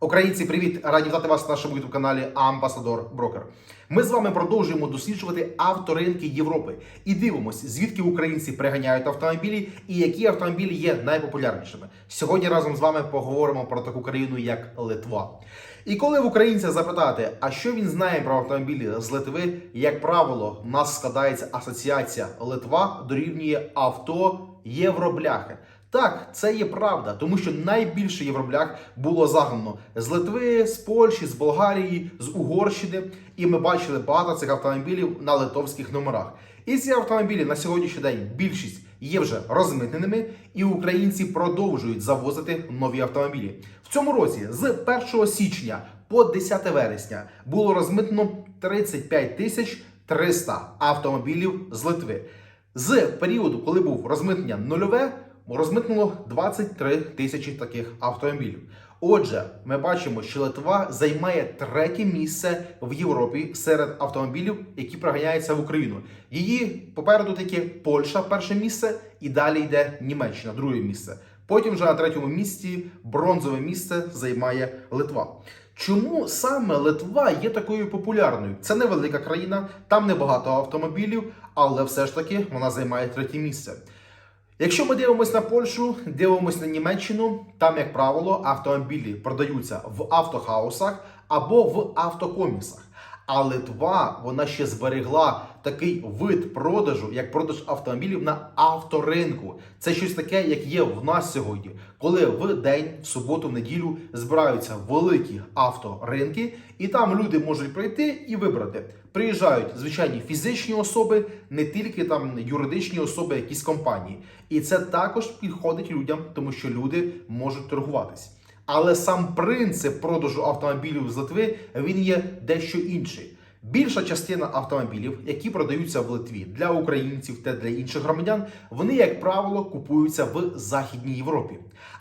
Українці, привіт! Раді вітати вас на нашому youtube каналі Амбасадор Брокер. Ми з вами продовжуємо досліджувати авторинки Європи і дивимося, звідки українці приганяють автомобілі і які автомобілі є найпопулярнішими. Сьогодні разом з вами поговоримо про таку країну, як Литва. І коли в українця запитати, а що він знає про автомобілі з Литви, як правило, в нас складається асоціація Литва дорівнює авто євробляхи. Так, це є правда, тому що найбільше євроблях було загнано з Литви, з Польщі, з Болгарії, з Угорщини. І ми бачили багато цих автомобілів на литовських номерах. І ці автомобілі на сьогоднішній день більшість є вже розмитненими, і українці продовжують завозити нові автомобілі. В цьому році з 1 січня по 10 вересня було розмитнено 35 тисяч 300 автомобілів з Литви. З періоду, коли був розмитнення нульове, розмитнуло 23 тисячі таких автомобілів. Отже, ми бачимо, що Литва займає третє місце в Європі серед автомобілів, які проганяються в Україну. Її попереду таки Польща, перше місце, і далі йде Німеччина, друге місце. Потім вже на третьому місці бронзове місце займає Литва. Чому саме Литва є такою популярною? Це невелика країна, там небагато автомобілів, але все ж таки вона займає третє місце. Якщо ми дивимося на Польщу, дивимося на Німеччину, там, як правило, автомобілі продаються в автохаусах або в автокомісах. А Литва вона ще зберегла такий вид продажу, як продаж автомобілів на авторинку. Це щось таке, як є в нас сьогодні, коли в день, в суботу, в неділю збираються великі авторинки, і там люди можуть прийти і вибрати. Приїжджають звичайні фізичні особи, не тільки там юридичні особи, якісь компанії. І це також підходить людям, тому що люди можуть торгуватись. Але сам принцип продажу автомобілів з Литви він є дещо інший. Більша частина автомобілів, які продаються в Литві для українців та для інших громадян, вони, як правило, купуються в Західній Європі.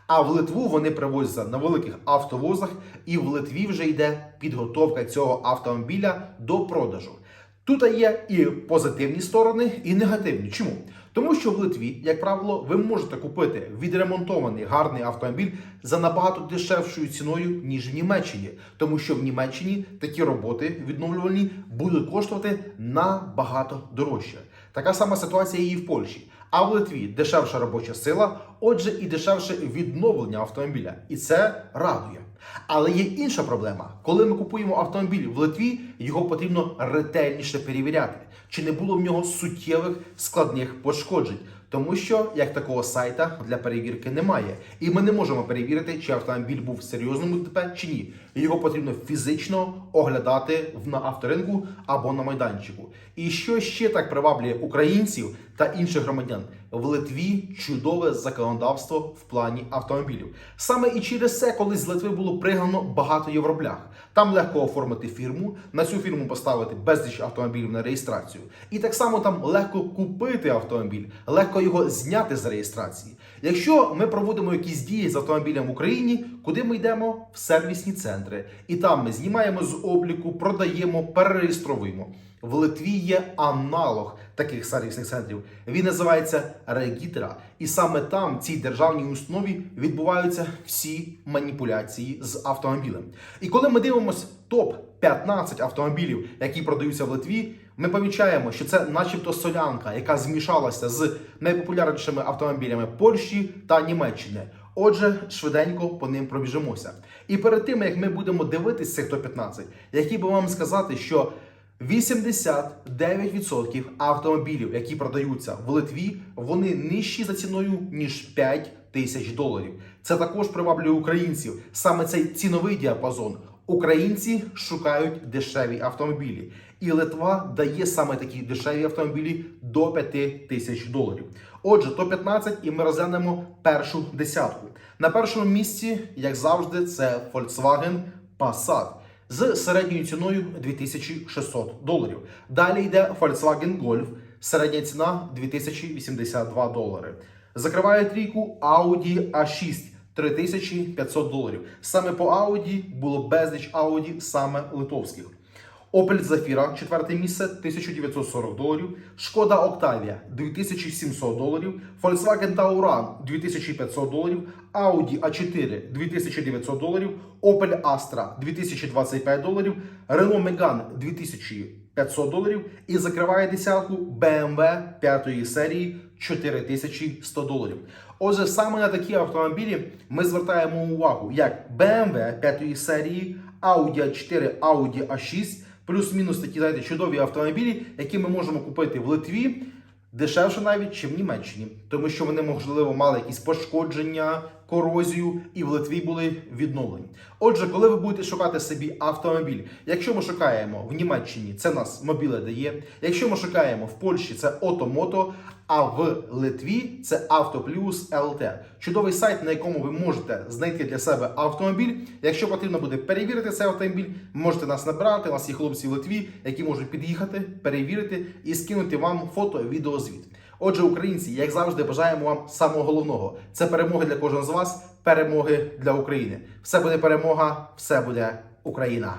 А в Литву вони привозяться на великих автовозах, і в Литві вже йде підготовка цього автомобіля до продажу. Тут є і позитивні сторони, і негативні. Чому? Тому що в Литві, як правило, ви можете купити відремонтований гарний автомобіль за набагато дешевшою ціною, ніж в Німеччині. Тому що в Німеччині такі роботи відновлювальні будуть коштувати набагато дорожче. Така сама ситуація і в Польщі. А в Литві дешевша робоча сила, отже, і дешевше відновлення автомобіля. І це радує. Але є інша проблема. Коли ми купуємо автомобіль в Литві, його потрібно ретельніше перевіряти, чи не було в нього суттєвих складних пошкоджень. Тому що як такого сайта для перевірки немає, і ми не можемо перевірити, чи автомобіль був в серйозному ДТП чи ні. Його потрібно фізично оглядати на авторинку або на майданчику. І що ще так приваблює українців та інших громадян в Литві чудове законодавство в плані автомобілів. Саме і через це колись з Литви було пригнано багато євроблях. Там легко оформити фірму, на цю фірму поставити безліч автомобілів на реєстрацію. І так само там легко купити автомобіль, легко його зняти з реєстрації. Якщо ми проводимо якісь дії з автомобілем в Україні, куди ми йдемо? В сервісні центри. І там ми знімаємо з обліку, продаємо, перереєстровуємо. В Литві є аналог таких сервісних центрів. Він називається Регітера. І саме там, в цій державній установі, відбуваються всі маніпуляції з автомобілем. І коли ми дивимося топ 15 автомобілів, які продаються в Литві, ми помічаємо, що це, начебто, солянка, яка змішалася з найпопулярнішими автомобілями Польщі та Німеччини. Отже, швиденько по ним пробіжимося. І перед тим як ми будемо дивитися цих топ 15, я хотів би вам сказати, що 89% автомобілів, які продаються в Литві, вони нижчі за ціною ніж 5 тисяч доларів. Це також приваблює українців. Саме цей ціновий діапазон. Українці шукають дешеві автомобілі, і Литва дає саме такі дешеві автомобілі до 5 тисяч доларів. Отже, топ 15 і ми розглянемо першу десятку. На першому місці, як завжди, це Volkswagen Passat з середньою ціною 2600 доларів. Далі йде Volkswagen Golf, середня ціна 2082 долари. Закриває трійку Audi A6 3500 доларів. Саме по Audi було безліч Audi саме литовських. Opel Zafira, четверте місце, 1940 доларів. Шкода Octavia 2700 доларів. Volkswagen Tauran 2500 доларів. Audi A4 2900 доларів. Opel Astra 2025 доларів. Renault Megane 2500 доларів. І закриває десятку BMW 5 серії 4100 доларів. Отже, саме на такі автомобілі ми звертаємо увагу, як BMW 5 серії, Audi A4, Audi A6, плюс-мінус такі знаєте, чудові автомобілі, які ми можемо купити в Литві. Дешевше навіть, чи в Німеччині, тому що вони можливо мали якісь пошкодження, корозію і в Литві були відновлені. Отже, коли ви будете шукати собі автомобіль, якщо ми шукаємо в Німеччині, це нас мобіле дає. Якщо ми шукаємо в Польщі, це Отомото, а в Литві це Автоплюс ЛТ. Чудовий сайт, на якому ви можете знайти для себе автомобіль. Якщо потрібно буде перевірити цей автомобіль, можете нас набирати. У нас є хлопці в Литві, які можуть під'їхати, перевірити і скинути вам фото, відеозвіт. Отже, українці, як завжди, бажаємо вам самого головного. Це перемоги для кожного з вас, перемоги для України. Все буде перемога, все буде Україна.